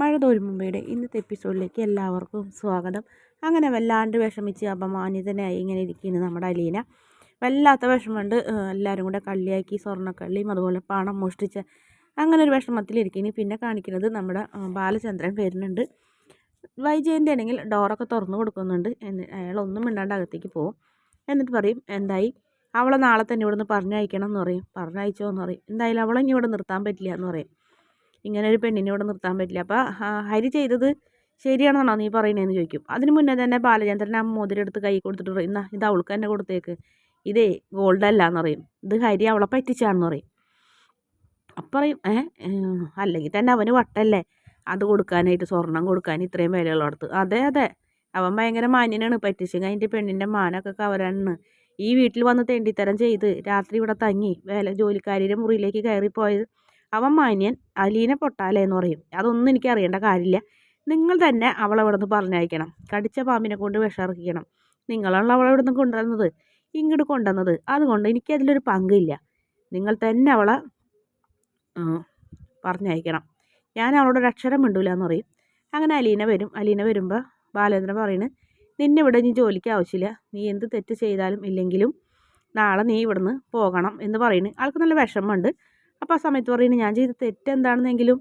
മഴ തോരും ഇന്നത്തെ എപ്പിസോഡിലേക്ക് എല്ലാവർക്കും സ്വാഗതം. അങ്ങനെ വല്ലാണ്ട് വിഷമിച്ച് അപമാനിതനായി ഇങ്ങനെ ഇരിക്കുന്നു നമ്മുടെ അലീന. വല്ലാത്ത വിഷമമുണ്ട്. എല്ലാവരും കൂടെ കള്ളിയാക്കി സ്വർണക്കള്ളിയും അതുപോലെ പണം മോഷ്ടിച്ച അങ്ങനെ ഒരു വിഷമത്തിലിരിക്കുന്നു. പിന്നെ കാണിക്കുന്നത് നമ്മുടെ ബാലചന്ദ്രൻ വരുന്നുണ്ട്. വൈജയന്റെ ആണെങ്കിൽ ഡോറൊക്കെ തുറന്നു കൊടുക്കുന്നുണ്ട്. അയാളൊന്നും മിണ്ടാണ്ട് അകത്തേക്ക് പോകും എന്നിട്ട് പറയും എന്തായി? അവളെ നാളെ തന്നെ ഇവിടുന്ന് പറഞ്ഞയക്കണം എന്ന് പറയും. പറഞ്ഞയച്ചോ എന്ന് പറയും. എന്തായാലും അവളെ ഇനി ഇവിടെ നിർത്താൻ പറ്റില്ല എന്ന് പറയും. ഇങ്ങനെ ഒരു പെണ്ണിനെ ഇവിടെ നിർത്താൻ പറ്റില്ല. അപ്പോൾ ഹരി ചെയ്തത് ശരിയാണെന്നാണോ നീ പറയുന്നതെന്ന് ചോദിക്കും. അതിന് മുന്നേ തന്നെ ബാലചന്ദ്രൻ ആ മോതിരെടുത്ത് കൈ കൊടുത്തിട്ട് എന്നാ ഇത് അവൾക്ക് തന്നെ കൊടുത്തേക്ക്. ഇതേ ഗോൾഡ് അല്ല എന്ന് പറയും. ഇത് ഹരി അവളെ പറ്റിച്ചാണെന്ന് പറയും. അപ്പം പറയും അല്ലെങ്കിൽ തന്നെ അവന് വട്ടല്ലേ? അത് കൊടുക്കാനായിട്ട് സ്വർണം കൊടുക്കാൻ ഇത്രയും വിലയുള്ളടത്ത്. അതെ അതെ. അവൻ ഭയങ്കര മാന്യനാണ്. പറ്റിച്ച് അതിന്റെ പെണ്ണിന്റെ മാനൊക്കെ കവരാണ് ഈ വീട്ടിൽ വന്ന് തെണ്ടിത്തരം ചെയ്ത് രാത്രി ഇവിടെ തങ്ങി വേല ജോലിക്കാരിയുടെ മുറിയിലേക്ക് കയറിപ്പോയത് അവൻ മാന്യൻ അലീന പൊട്ടാല എന്ന് പറയും. അതൊന്നും എനിക്ക് അറിയേണ്ട കാര്യമില്ല. നിങ്ങൾ തന്നെ അവളെ ഇവിടെ നിന്ന് പറഞ്ഞയക്കണം. കടിച്ച പാമ്പിനെ കൊണ്ട് വിഷമിറക്കിക്കണം നിങ്ങളാണല്ലോ അവളെ ഇവിടെ നിന്ന് കൊണ്ടുവന്നത്. ഇങ്ങോട്ട് കൊണ്ടുവന്നത്. അതുകൊണ്ട് എനിക്കതിലൊരു പങ്കില്ല. നിങ്ങൾ തന്നെ അവളെ പറഞ്ഞയക്കണം. ഞാൻ അവളോട് ഒരു അക്ഷരം മിണ്ടൂല എന്ന് പറയും. അങ്ങനെ അലീന വരും. അലീന വരുമ്പോൾ ബാലേന്ദ്രൻ പറയുന്നത് നിന്നെ ഇവിടെ ഇനി ജോലിക്ക് ആവശ്യമില്ല. നീ എന്ത് തെറ്റ് ചെയ്താലും ഇല്ലെങ്കിലും നാളെ നീ ഇവിടുന്ന് പോകണം എന്ന് പറയുന്നു ആൾക്ക് നല്ല വിഷമമുണ്ട്. അപ്പോൾ ആ സമയത്ത് പറയുന്നത് ഞാൻ ചെയ്ത തെറ്റെന്താണെന്നെങ്കിലും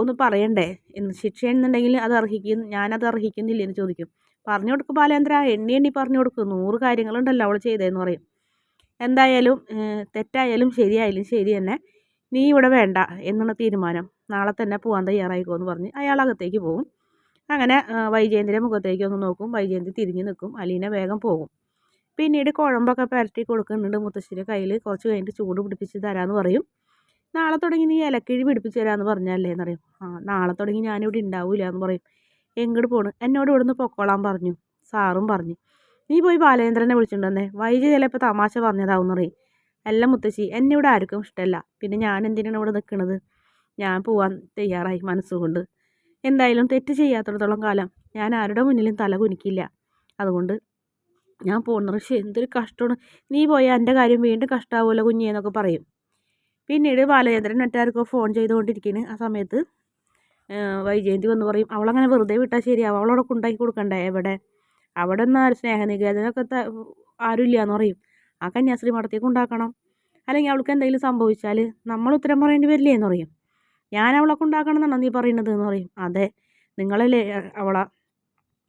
ഒന്ന് പറയണ്ടേ? എന്ന് ശിക്ഷയെന്നുണ്ടെങ്കിൽ അത് അർഹിക്കുന്നു ഞാനത് അർഹിക്കുന്നില്ല എന്ന് ചോദിക്കും. പറഞ്ഞു കൊടുക്കും ബാലേന്ദ്ര എണ്ണി എണ്ണി പറഞ്ഞു കൊടുക്കും നൂറ് കാര്യങ്ങളുണ്ടല്ലോ അവൾ ചെയ്തതെന്ന് പറയും. എന്തായാലും തെറ്റായാലും ശരിയായാലും ശരി തന്നെ നീ ഇവിടെ വേണ്ട എന്നുള്ള തീരുമാനം. നാളെ തന്നെ പോകാൻ തയ്യാറായിക്കോ എന്ന് പറഞ്ഞ് അയാൾ അകത്തേക്ക് പോകും. അങ്ങനെ വൈജയന്തിന്റെ മുഖത്തേക്ക് ഒന്ന് നോക്കും. വൈജയന്തി തിരിഞ്ഞു നിൽക്കും. അലീന വേഗം പോകും. പിന്നീട് കുഴമ്പൊക്കെ പരട്ടി കൊടുക്കുന്നുണ്ട് മുത്തശ്ശിയുടെ കയ്യിൽ കുറച്ച് കഴിഞ്ഞിട്ട് ചൂട് പിടിപ്പിച്ച് തരാമെന്ന് പറയും. നാളെ തുടങ്ങി നീ ഇലക്കിഴി പിടിപ്പിച്ച് തരാമെന്ന് പറഞ്ഞല്ലേ എന്നറിയും ആ നാളെ തുടങ്ങി ഞാനിവിടെ ഉണ്ടാവില്ല എന്ന് പറയും. എങ്ങോട്ട് പോണ്? എന്നോട് ഇവിടുന്ന് പൊക്കോളാൻ പറഞ്ഞു. സാറും പറഞ്ഞു. നീ പോയി ബാലേന്ദ്രനെ വിളിച്ചിട്ടുണ്ടെന്നേ. വൈകി ചിലപ്പോൾ തമാശ പറഞ്ഞതാവും പറയും. അല്ല മുത്തശ്ശി എന്നെ ഇവിടെ ആർക്കും ഇഷ്ടമല്ല പിന്നെ ഞാൻ എന്തിനാണ് ഇവിടെ നിൽക്കുന്നത് ഞാൻ പോവാൻ തയ്യാറായി മനസ്സുകൊണ്ട്. എന്തായാലും തെറ്റ് ചെയ്യാത്തടത്തോളം കാലം ഞാൻ ആരുടെ മുന്നിലും തല കുനിക്കില്ല. അതുകൊണ്ട് ഞാൻ പോകുന്നത് പക്ഷേ എന്തൊരു കഷ്ടമാണ്. നീ പോയാൽ എന്റെ കാര്യം വീണ്ടും കഷ്ടമാവുമല്ലോ കുഞ്ഞേന്നൊക്കെ പറയും. പിന്നീട് ബാലചന്ദ്രൻ മറ്റാർക്കോ ഫോൺ ചെയ്തുകൊണ്ടിരിക്കുന്നു ആ സമയത്ത്. വൈജയന്തി വന്ന് പറയും അവളങ്ങനെ വെറുതെ വിട്ടാൽ ശരിയാവും. അവളവിടെ കൊണ്ടാക്കി കൊടുക്കണ്ടേ? എവിടെ? അവിടെ നിന്ന് സ്നേഹനികേതനൊക്കെ ആരുമില്ല എന്ന് പറയും. ആ കന്യാസ്ത്രീ മഠത്തേക്ക് ഉണ്ടാക്കണം അല്ലെങ്കിൽ അവൾക്ക് എന്തെങ്കിലും സംഭവിച്ചാൽ നമ്മൾ ഉത്തരം പറയേണ്ടി വരില്ലേ എന്ന് പറയും. ഞാൻ അവളെ കൊണ്ടാക്കണം എന്നാണ് നീ പറയുന്നത് എന്ന് പറയും. അതെ നിങ്ങളല്ലേ അവളെ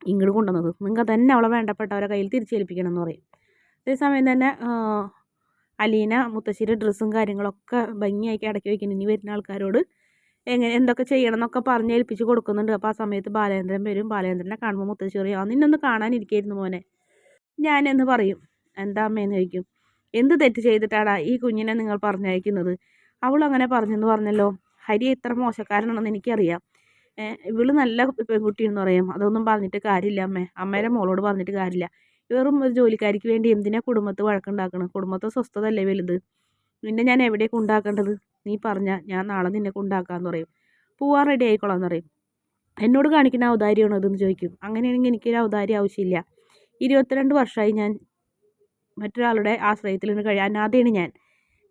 ഇങ്ങോട്ട് കൊണ്ടുവന്നത്. നിങ്ങൾ തന്നെ അവളെ വേണ്ടപ്പെട്ടവരെ കയ്യിൽ തിരിച്ചേൽപ്പിക്കണം എന്ന് പറയും അതേസമയം തന്നെ അലീന മുത്തശ്ശിയുടെ ഡ്രസ്സും കാര്യങ്ങളൊക്കെ ഭംഗിയാക്കി അടക്കി വയ്ക്കുന്നു ഇനി വരുന്ന ആൾക്കാരോട് എങ്ങനെ എന്തൊക്കെ ചെയ്യണം എന്നൊക്കെ പറഞ്ഞ് ഏൽപ്പിച്ച് കൊടുക്കുന്നുണ്ട്. അപ്പോൾ ആ സമയത്ത് ബാലേന്ദ്രൻ വരും. ബാലേന്ദ്രനെ കാണുമ്പോൾ മുത്തശ്ശി പറയും ആ നിന്നൊന്ന് കാണാനിരിക്കായിരുന്നു മോനെ. ഞാനെന്ന് പറയും. എന്താ അമ്മയെന്ന് ചോദിക്കും. എന്ത് തെറ്റ് ചെയ്തിട്ടാടാ ഈ കുഞ്ഞിനെ നിങ്ങൾ പറഞ്ഞയക്കുന്നത്? അവൾ അങ്ങനെ പറഞ്ഞെന്ന് പറഞ്ഞല്ലോ. ഹരി എത്ര മോശക്കാരനാണെന്ന് എനിക്കറിയാം. ഇവൾ നല്ല പെൺകുട്ടിയെന്ന് പറയാം. അതൊന്നും പറഞ്ഞിട്ട് കാര്യമില്ല അമ്മേ. അമ്മേരെ മോളോട് പറഞ്ഞിട്ട് കാര്യമില്ല. വെറും ഒരു ജോലിക്കാരിക്ക് വേണ്ടി എന്തിനാ കുടുംബത്ത് വഴക്കുണ്ടാക്കണം? കുടുംബത്തെ സ്വസ്ഥതല്ലേ വലുത്? നിന്നെ ഞാൻ എവിടേക്ക് ഉണ്ടാക്കേണ്ടത്? നീ പറഞ്ഞ ഞാൻ നാളെ നിന്നെ കൊണ്ടാക്കാന്ന് പറയും. പോവാൻ റെഡി ആയിക്കോളാം പറയും. എന്നോട് കാണിക്കുന്ന ഔദാര്യമാണ് ഇതെന്ന് ചോദിക്കും. അങ്ങനെയാണെങ്കിൽ എനിക്കൊരു ഔദാര്യം ആവശ്യമില്ല. ഇരുപത്തിരണ്ട് വർഷമായി ഞാൻ മറ്റൊരാളുടെ ആശ്രയത്തിൽ നിന്ന് കഴിയാൻ അനാഥയാണ് ഞാൻ.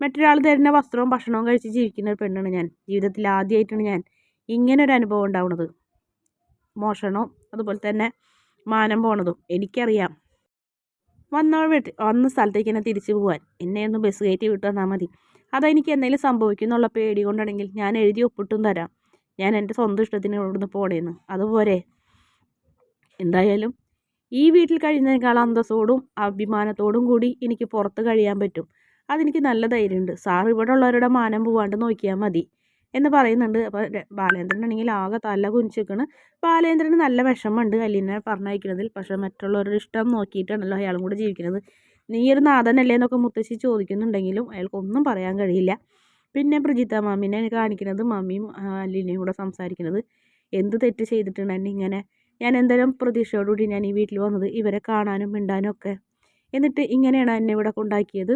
മറ്റൊരാൾ തരുന്ന വസ്ത്രവും ഭക്ഷണവും കഴിച്ച് ജീവിക്കുന്ന ഒരു പെണ്ണാണ് ഞാൻ. ജീവിതത്തിൽ ആദ്യമായിട്ടാണ് ഞാൻ ഇങ്ങനെ ഒരു അനുഭവം ഉണ്ടാവുന്നത് മോഷണവും അതുപോലെ തന്നെ മാനം പോണതും എനിക്കറിയാം. വന്നവൾ വീട്ടിൽ വന്ന സ്ഥലത്തേക്ക് തന്നെ തിരിച്ചു പോകാൻ എന്നെ ഒന്ന് ബസ് കയറ്റി വിട്ടു തന്നാൽ മതി അതെനിക്ക് എന്തെങ്കിലും സംഭവിക്കുന്നുള്ള പേടി കൊണ്ടാണെങ്കിൽ ഞാൻ എഴുതി ഒപ്പിട്ടും തരാം. ഞാൻ എന്റെ സ്വന്തം ഇഷ്ടത്തിന് ഇവിടുന്ന് പോണേന്ന്. അതുപോലെ എന്തായാലും ഈ വീട്ടിൽ കഴിയുന്നതിനേക്കാൾ അന്തസ്സോടും അഭിമാനത്തോടും കൂടി എനിക്ക് പുറത്ത് കഴിയാൻ പറ്റും. അതെനിക്ക് നല്ല ധൈര്യമുണ്ട്. സാർ ഇവിടെ ഉള്ളവരുടെ മാനം പോവാണ്ട് നോക്കിയാൽ മതി. എന്ന് പറയുന്നുണ്ട്. അപ്പോൾ ബാലേന്ദ്രനാണെങ്കിൽ ആകെ തല കുനിച്ചിരിക്കണ്. ബാലേന്ദ്രന് നല്ല വിഷമമുണ്ട് അല്ലിനെ പറഞ്ഞയക്കുന്നതിൽ പക്ഷേ മറ്റുള്ളവരുടെ ഇഷ്ടം നോക്കിയിട്ടാണല്ലോ അയാളും കൂടെ ജീവിക്കുന്നത് നീ ഒരു നാഥനല്ലേ എന്നൊക്കെ മുത്തശ്ശി ചോദിക്കുന്നുണ്ടെങ്കിലും അയാൾക്കൊന്നും പറയാൻ കഴിയില്ല. പിന്നെ പ്രജിത്ത മാമിനെ കാണിക്കുന്നത് മമ്മിയും അലീനയും കൂടെ സംസാരിക്കുന്നത് എന്ത് തെറ്റ് ചെയ്തിട്ടുണ്ട് എന്നെ ഇങ്ങനെ? ഞാൻ എന്തെങ്കിലും പ്രതീക്ഷയോടുകൂടി ഞാൻ ഈ വീട്ടിൽ വന്നത് ഇവരെ കാണാനും മിണ്ടാനും ഒക്കെ. എന്നിട്ട് ഇങ്ങനെയാണ് എന്നെ ഇവിടെ കൊണ്ടാക്കിയത്.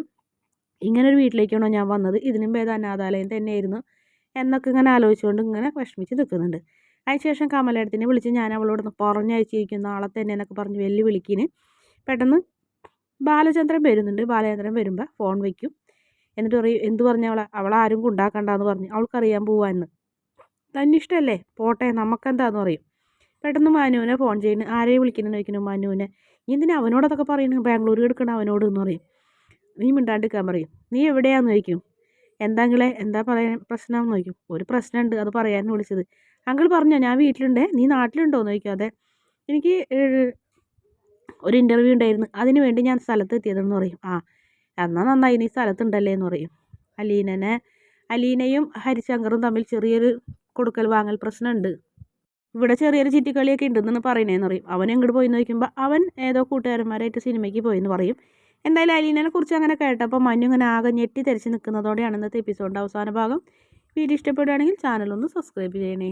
ഇങ്ങനൊരു വീട്ടിലേക്കാണോ ഞാൻ വന്നത്. ഇതിനും ഏത് അനാഥാലയം തന്നെയായിരുന്നു. എന്നൊക്കെ ഇങ്ങനെ ആലോചിച്ചുകൊണ്ട് ഇങ്ങനെ വിഷമിച്ച് നിൽക്കുന്നുണ്ട്. അതിനുശേഷം കമലേടത്തിനെ വിളിച്ച് ഞാൻ അവളോട് പറഞ്ഞയച്ചിരിക്കും ആളെ തന്നെ എന്നൊക്കെ പറഞ്ഞ് വെല്ലു വിളിക്കിന് പെട്ടെന്ന് ബാലചന്ദ്രൻ വരുന്നുണ്ട്. ബാലചന്ദ്രൻ വരുമ്പോൾ ഫോൺ വയ്ക്കും എന്നിട്ട് പറയും എന്ത് പറഞ്ഞ അവളെ? അവളാരും കൊണ്ടാക്കണ്ടെന്ന് പറഞ്ഞു. അവൾക്കറിയാൻ പോവാന്ന് തന്നിഷ്ടമല്ലേ പോട്ടെ നമുക്കെന്താന്ന് പറയും. പെട്ടെന്ന് മനുവിനെ ഫോൺ ചെയ്യുന്നു. ആരെയും വിളിക്കുന്നു ചോദിക്കുന്നു മനുവിനെ. നീ എന്തിനാ അവനോടതൊക്കെ പറയുന്നു ബാംഗ്ലൂർ എടുക്കണം അവനോട് എന്ന് പറയും. നീ മിണ്ടാണ്ടിരിക്കാൻ പറയും. നീ എവിടെയാന്ന് ചോദിക്കും? എന്താങ്കിളെ എന്താ പറയാൻ പ്രശ്നമെന്ന് ചോദിക്കും. ഒരു പ്രശ്നമുണ്ട് അത് പറയാൻ വിളിച്ചത്. അങ്കിൾ പറഞ്ഞോ ഞാൻ വീട്ടിലുണ്ടേ നീ നാട്ടിലുണ്ടോ എന്ന് ചോദിക്കും അതെ എനിക്ക് ഒരു ഇന്റർവ്യൂ ഉണ്ടായിരുന്നു. അതിന് വേണ്ടി ഞാൻ സ്ഥലത്ത് എത്തിയതെന്ന് പറയും. ആ എന്നാൽ നന്നായി നീ സ്ഥലത്തുണ്ടല്ലേ എന്ന് പറയും. അലീനനെ അലീനയും ഹരിശങ്കറും തമ്മിൽ ചെറിയൊരു കൊടുക്കൽ വാങ്ങൽ പ്രശ്നമുണ്ട്. ഇവിടെ ചെറിയൊരു ചിറ്റിക്കളിയൊക്കെ ഉണ്ടെന്നാണ് പറയണേന്ന് പറയും. അവൻ എങ്ങോട്ട് പോയി നോക്കുമ്പോൾ അവൻ ഏതോ കൂട്ടുകാരന്മാരായിട്ട് സിനിമയ്ക്ക് പോയെന്ന് പറയും. എന്തായാലും അലീനനെ കുറിച്ച് അങ്ങനെ കേട്ടപ്പോൾ മഞ്ഞു ഇങ്ങനെ ആകെ ഞെട്ടി തിരിച്ച് നിൽക്കുന്നതോടെയാണ് ഇന്നത്തെ എപ്പിസോഡിന്റെ അവസാന ഭാഗം. വീഡിയോ ഇഷ്ടപ്പെടുകയാണെങ്കിൽ ചാനലൊന്ന് സബ്സ്ക്രൈബ് ചെയ്യണേ.